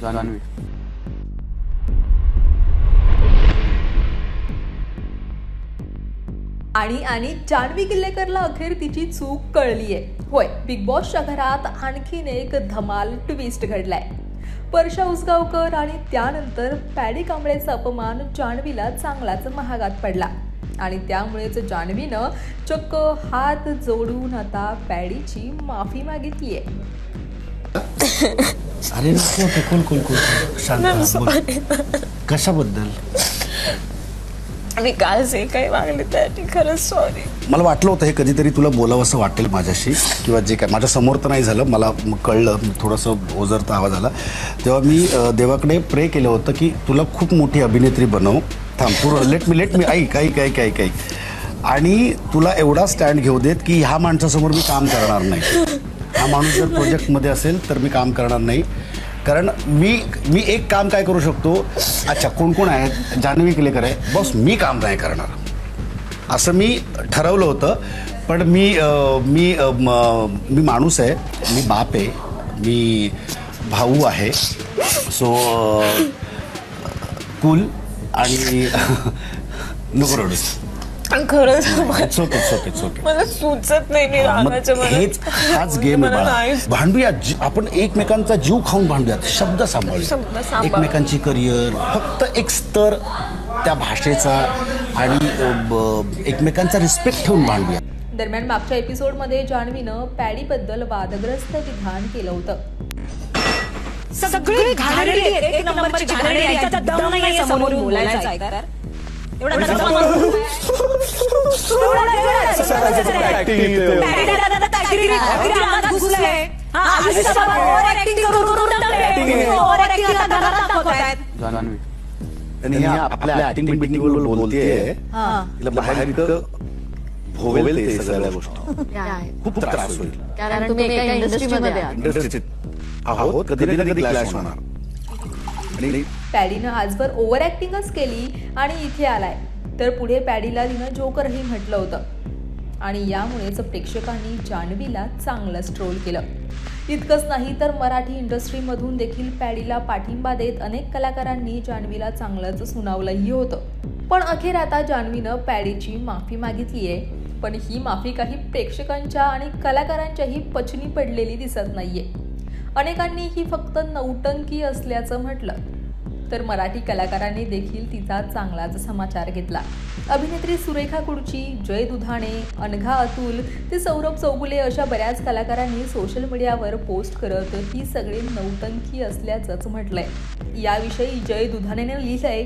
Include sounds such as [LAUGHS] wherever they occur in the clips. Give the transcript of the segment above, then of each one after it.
जान्हवी. आणि आणि जान्हवी किल्लेकरला अखेर तिची चूक कळलीये. होय बिग बॉसच्या घरात आणखीन एक धमाल ट्विस्ट घडलाय. परशा उसगावकर आणि त्यानंतर पॅडी कांबळेचा अपमान जान्हवीला चांगलाच महागात पडला. आणि त्यामुळेच जान्हवीनं चक्क हात जोडून आता पॅडीची माफी मागितलीये. अरे नको ते कोण कोण कोण? शांत. कशाबद्दल? मी काल जे काही वागले त्यासाठी खरंच सॉरी मला वाटलं होतं हे कधीतरी तुला बोलावं असं वाटेल माझ्याशी किंवा जे काय माझ्यासमोर तर नाही झालं मला कळलं थोडंसं ओझरता आवाज आला. तेव्हा मी देवाकडे प्रे केलं होतं की तुला खूप मोठी अभिनेत्री बनव. थांब पूर्ण लेट मी लेट मी ऐक ऐक ऐक ऐक ऐक. आणि तुला एवढा स्टँड घेऊ देत की ह्या माणसासमोर मी काम करणार नाही. हा माणूस जर प्रोजेक्टमध्ये असेल तर मी काम करणार नाही. कारण मी मी एक काम काय करू शकतो? अच्छा कोण कोण आहेत जान्हवी केलेकर आहे. बस मी काम नाही करणार. असं मी ठरवलं होतं. पण मी मी म- मी माणूस आहे. मी बाप आहे. मी भाऊ आहे. सो कूल आणि [LAUGHS] नको रडूस. खरंच it's okay it's okay it's okay मला सुचत नाही मी मग रागाच्या मनात. हेच हाच [LAUGHS] गेम आहे मला बाळा. नाही. भांडूया जी- आपण एकमेकांचा जीव खाऊन भांडूयात. शब्द शब्द सांभाळूया सांभाळू. एकमेकांची करिअर फक्त एक स्तर त्या भाषेचा आणि अ, ब- एकमेकांचा रिस्पेक्ट ठेवून भांडूया. दरम्यान मागच्या एपिसोडमध्ये जान्हवीनं पॅडीबद्दल वादग्रस्त विधान केलं होतं. सगळी घाणेरडी आहेत, एक नंबरची घाणेरडी आहे. याच्यात दम नाहीये समोरून बोलायचं आहे. तर. एवढा दम. हा, आणि ही आपल्या बिटिंग बोलतेय तिला बाहेर भोवेल ते सगळ्या गोष्टी. खूप त्रास होईल. कारण तुम्ही एका इंडस्ट्रीमध्ये आहात. इंडस्ट्रीत आहोत कधी ना कधी क्लॅश होणार. आणि पॅडीनं आजवर ओव्हर ॲक्टिंगच केली आणि इथे आलाय. तर पुढे पॅडीला तिनं जोकरही म्हटलं होतं. आणि यामुळेच प्रेक्षकांनी जान्हवीला चांगलंच ट्रोल केलं. इतकंच नाही तर मराठी इंडस्ट्रीमधून देखील पॅडीला पाठिंबा देत अनेक कलाकारांनी जान्हवीला चांगलंच सुनावलंही होतं. पण अखेर आता जान्हवीनं पॅडीची माफी मागितली आहे पण ही माफी काही प्रेक्षकांच्या आणि कलाकारांच्याही पचनी पडलेली दिसत नाहीये. अनेकांनी ही फक्त नौटंकी असल्याचं म्हटलं. तर मराठी कलाकारांनी देखील तिचा चांगलाच समाचार घेतला. अभिनेत्री सुरेखा कुडची जय दुधाणे अनघा अतुल ते सौरभ चौगुले अशा बऱ्याच कलाकारांनी सोशल मीडियावर पोस्ट करत ही सगळी नौटंकी असल्याचंच म्हटलंय. याविषयी जय दुधाणेने लिहिलंय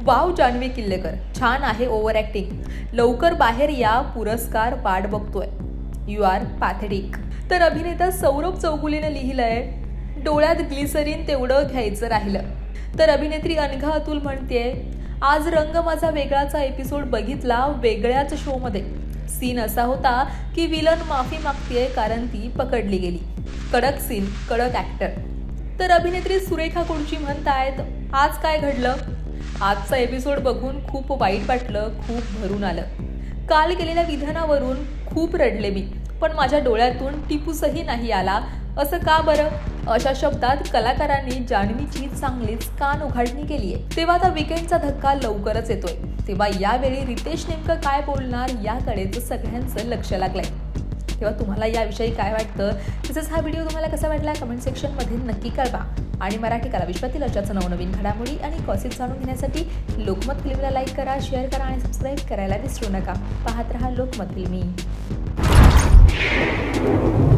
वाव जान्हवी किल्लेकर छान आहे ओव्हर ॲक्टिंग लवकर बाहेर या पुरस्कार पाठ बघतोय. यू आर पॅथेटिक तर अभिनेता सौरभ चौगुलेनं लिहिलंय डोळ्यात ग्लिसरीन तेवढं घ्यायचं राहिलं. तर अभिनेत्री अनघा अतुल म्हणतेय आज रंग माझा वेगळाचा एपिसोड बघितला वेगळ्याच शोमध्ये सीन असा होता की विलन माफी मागतेय कारण ती पकडली गेली. कडक सीन कडक ॲक्टर तर अभिनेत्री सुरेखा कुडची म्हणतायत आज काय घडलं? आजचा एपिसोड बघून खूप वाईट वाटलं खूप भरून आलं. काल केलेल्या विधानावरून खूप रडले मी. पण माझ्या डोळ्यातून टिपूसही नाही आला. असं का बरं? अशा शब्दात कलाकारांनी जान्हवीची चांगलीच कान उघाडणी केली आहे तेव्हा आता विकेंडचा धक्का लवकरच येतोय. तेव्हा यावेळी रितेश नेमकं काय बोलणार याकडेच सगळ्यांचं लक्ष लागलंय. तेव्हा तुम्हाला याविषयी काय वाटतं? तसंच हा व्हिडिओ तुम्हाला कसा वाटला कमेंट सेक्शनमध्ये नक्की कळवा. आणि मराठी कला विश्वातील अशाच नवनवीन घडामोडी आणि कॉसिप जाणून घेण्यासाठी लोकमत फिल्मला लाईक करा शेअर करा आणि सबस्क्राईब करायला विसरू नका. पाहत रहा लोकमत फिल्मी. you